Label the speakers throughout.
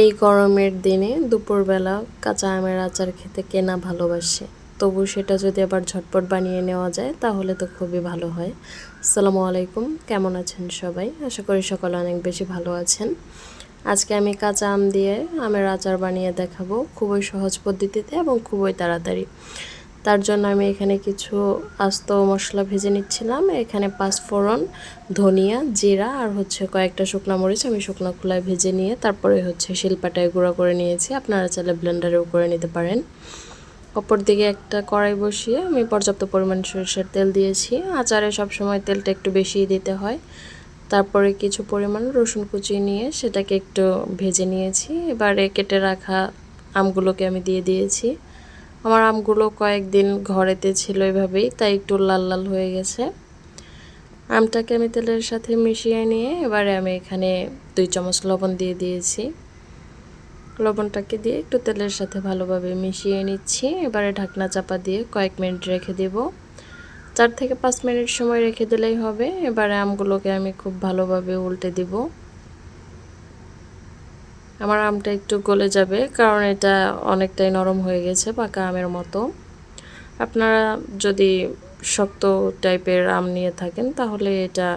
Speaker 1: এই গরমের দিনে দুপুরবেলা কাঁচা আমের আচার খেতে কেনা ভালোবাসে? তবু সেটা যদি আবার ঝটপট বানিয়ে নেওয়া যায়, তাহলে তো খুবই ভালো হয়। আসসালামু আলাইকুম, কেমন আছেন সবাই? আশা করি সকলে অনেক বেশি ভালো আছেন। আজকে আমি কাঁচা আম দিয়ে আমের আচার বানিয়ে দেখাবো খুবই সহজ পদ্ধতিতে এবং খুবই তাড়াতাড়ি। তার জন্য আমি এখানে কিছু আস্ত মশলা ভেজে নিচ্ছিলাম। এখানে পাঁচফোড়ন ধনিয়া, জিরা আর হচ্ছে কয়েকটা শুকনো মরিচ আমি শুকনো খোলায় ভেজে নিয়ে তারপরে হচ্ছে শিলপাটায় গুঁড়া করে নিয়েছি। আপনারা চাইলে ব্লেন্ডারেও করে নিতে পারেন। অপর দিকে একটা কড়াই বসিয়ে আমি পর্যাপ্ত পরিমাণ সরষের তেল দিয়েছি। আচারে সবসময় তেলটা একটু বেশি দিতে হয়। তারপরে কিছু পরিমাণ রসুন কুচি নিয়ে সেটাকে একটু ভেজে নিয়েছি। এবারে কেটে রাখা আমগুলোকে আমি দিয়ে দিয়েছি। আমার আমগুলো কয়েকদিন ঘরেতে ছিল এভাবেই, তাই একটু লাল লাল হয়ে গেছে। আমটাকে আমি তেলের সাথে মিশিয়ে নিয়ে এবারে আমি এখানে দুই চামচ লবণ দিয়ে দিয়েছি। লবণটাকে দিয়ে একটু তেলের সাথে ভালোভাবে মিশিয়ে নিচ্ছি। এবারে ঢাকনা চাপা দিয়ে কয়েক মিনিট রেখে দেব। চার থেকে পাঁচ মিনিট সময় রেখে দিলেই হবে। এবারে আমগুলোকে আমি খুব ভালোভাবে উল্টে দিব। আমার আমটা একটু গলে যাবে, কারণ এটা অনেকটাই নরম হয়ে গেছে পাকা আমের মতো। আপনারা যদি শক্ত টাইপের আম নিয়ে থাকেন, তাহলে এটা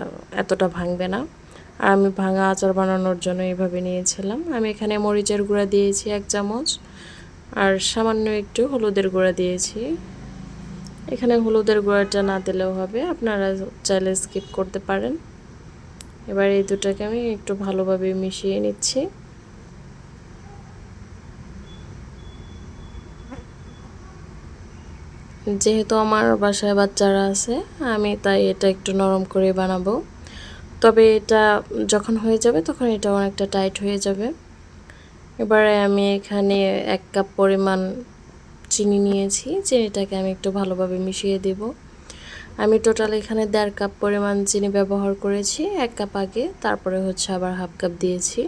Speaker 1: এতটা ভাঙবে না। আর আমি ভাঙা আচার বানানোর জন্য এইভাবে নিয়েছিলাম। আমি এখানে মরিচের গুঁড়া দিয়েছি এক চামচ, আর সামান্য একটু হলুদের গুঁড়া দিয়েছি। এখানে হলুদের গুঁড়াটা না দিলেও হবে, আপনারা চাইলে স্কিপ করতে পারেন। এবার এই দুটাকে আমি একটু ভালোভাবে মিশিয়ে নিচ্ছি। যেহেতু আমার বাসায় বাচ্চারা আছে, আমি তাই এটা একটু নরম করে বানাবো। তবে এটা যখন হয়ে যাবে তখন এটা অনেকটা টাইট হয়ে যাবে। এবারে আমি এখানে এক কাপ পরিমাণ চিনি নিয়েছি, চিনিটাকে আমি একটু ভালোভাবে মিশিয়ে দেব। আমি টোটাল এখানে দেড় কাপ পরিমাণ চিনি ব্যবহার করেছি, এক কাপ আগে, তারপরে হচ্ছে আবার হাফ কাপ দিয়েছি।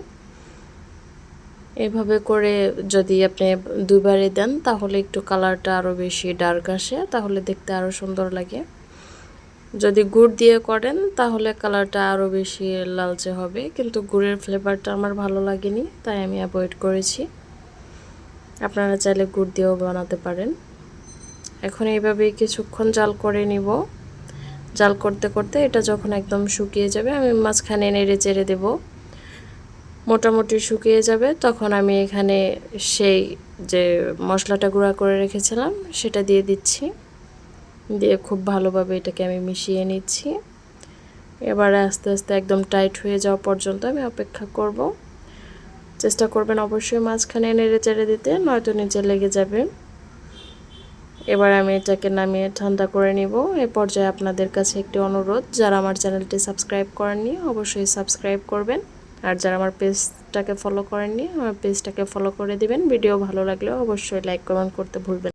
Speaker 1: এভাবে করে যদি আপনি দুবারে দেন, তাহলে একটু কালারটা আরও বেশি ডার্ক আসে, তাহলে দেখতে আরও সুন্দর লাগে। যদি গুড় দিয়ে করেন, তাহলে কালারটা আরও বেশি লালচে হবে, কিন্তু গুড়ের ফ্লেভারটা আমার ভালো লাগেনি, তাই আমি অ্যাভয়েড করেছি। আপনারা চাইলে গুড় দিয়েও বানাতে পারেন। এখন এইভাবে কিছুক্ষণ জাল করে নিব। জাল করতে করতে এটা যখন একদম শুকিয়ে যাবে, আমি মাঝখানে নেড়ে চেড়ে দেবো। মোটামুটি শুকিয়ে যাবে, তখন আমি এখানে সেই যে মশলাটা গুঁড়া করে রেখেছিলাম, সেটা দিয়ে দিচ্ছি। দিয়ে খুব ভালোভাবে এটাকে আমি মিশিয়ে নিচ্ছি। এবারে আস্তে আস্তে একদম টাইট হয়ে যাওয়া পর্যন্ত আমি অপেক্ষা করব। চেষ্টা করবেন অবশ্যই মাঝখানে নেড়ে চেড়ে দিতে, নয়তো নিচে লেগে যাবে। এবার আমি এটাকে নামিয়ে ঠান্ডা করে নিব। এ পর্যায়ে আপনাদের কাছে একটি অনুরোধ, যারা আমার চ্যানেলটি সাবস্ক্রাইব করেননি, অবশ্যই সাবস্ক্রাইব করবেন। আর যারা আমার পেজটাকে ফলো করেননি, আমার পেজটাকে ফলো করে দিবেন। ভিডিও ভালো লাগলে অবশ্যই লাইক কমেন্ট করতে ভুলবেন